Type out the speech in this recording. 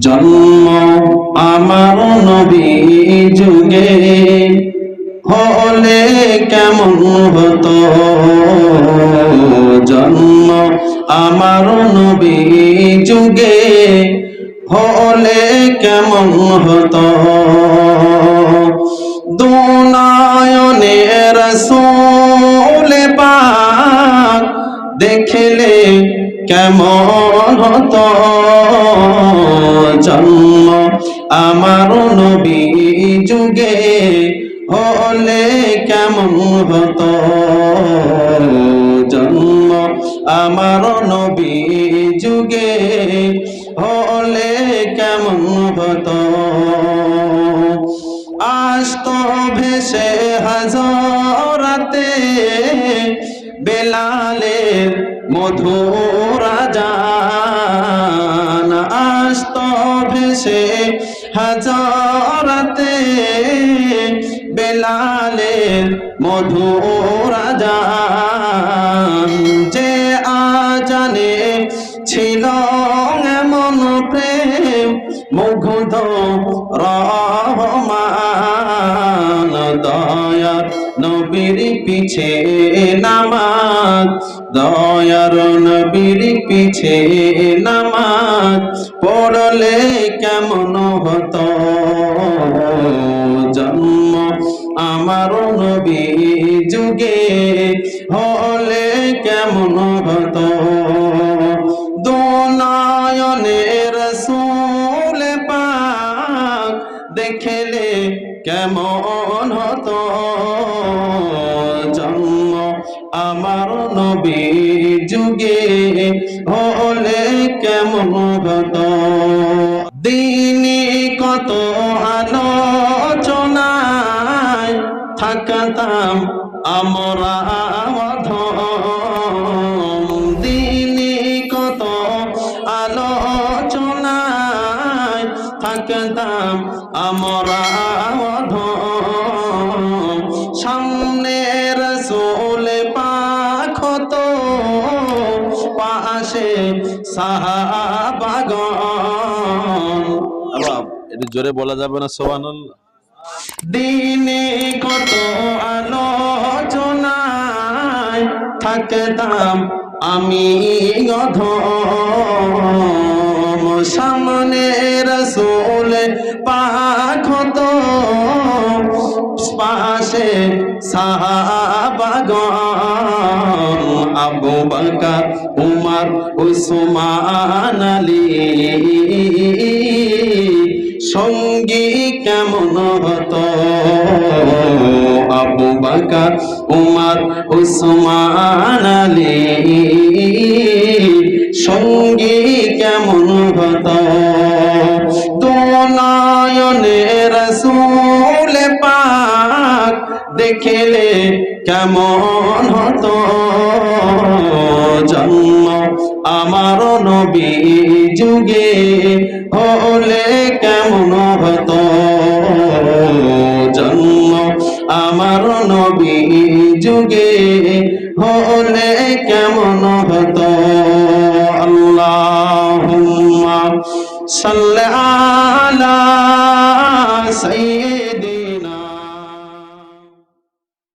জন্ম আমার নবী যুগে হলে কেমন হতো? জন্ম আমার নবী যুগে হলে কেমন হতো? দুনায়নে রসুল পাক দেখলে কেমন হতো? জন্ম আমার নবী যুগে হলে কেমন হতো? জন্ম আমার নবী যুগে হলে কেমন হতো? আস্ত ভেসে হাজরাতে বেলালের মধুরা আস্ত ভেসে হাজরাতে বেলালের মধুরা জান যে আজানে ছিল এমন প্রেম মুগ্ধ রহমান দয়ার নবীর পিছে নামাজ, দয়ার নবীর পিছে নামাজ, পড়লে কেমন হতো? জন্ম আমার নবী যুগে হলে কেমন হতো? কেমন হত? জন্ম আমার নবী যুগে হলে কেমন হতো? দিনে কত আলোচনায় থাকতাম আমরা সামনে রসুল পাখ তো পাশে সাহাবাগন আবার জোরে বলা যাবে না সোহান দিনে কত আলোচনায় থাকতাম আমি অধম সামনে রসুল পাখ তো পাশে সাহাবাগন আবু বকর, উমর, উসমান সঙ্গী কেমন হতো? আবু বকর, উমর, উসমান সঙ্গী কেমন দুনায়নে রসুল পাক দেখলে কেমন হতো? জন্ম আমার নবী যুগে হলে কেমন হতো? জন্ম আমার নবী যুগে হলে কেমন হতো? صل على سيدنا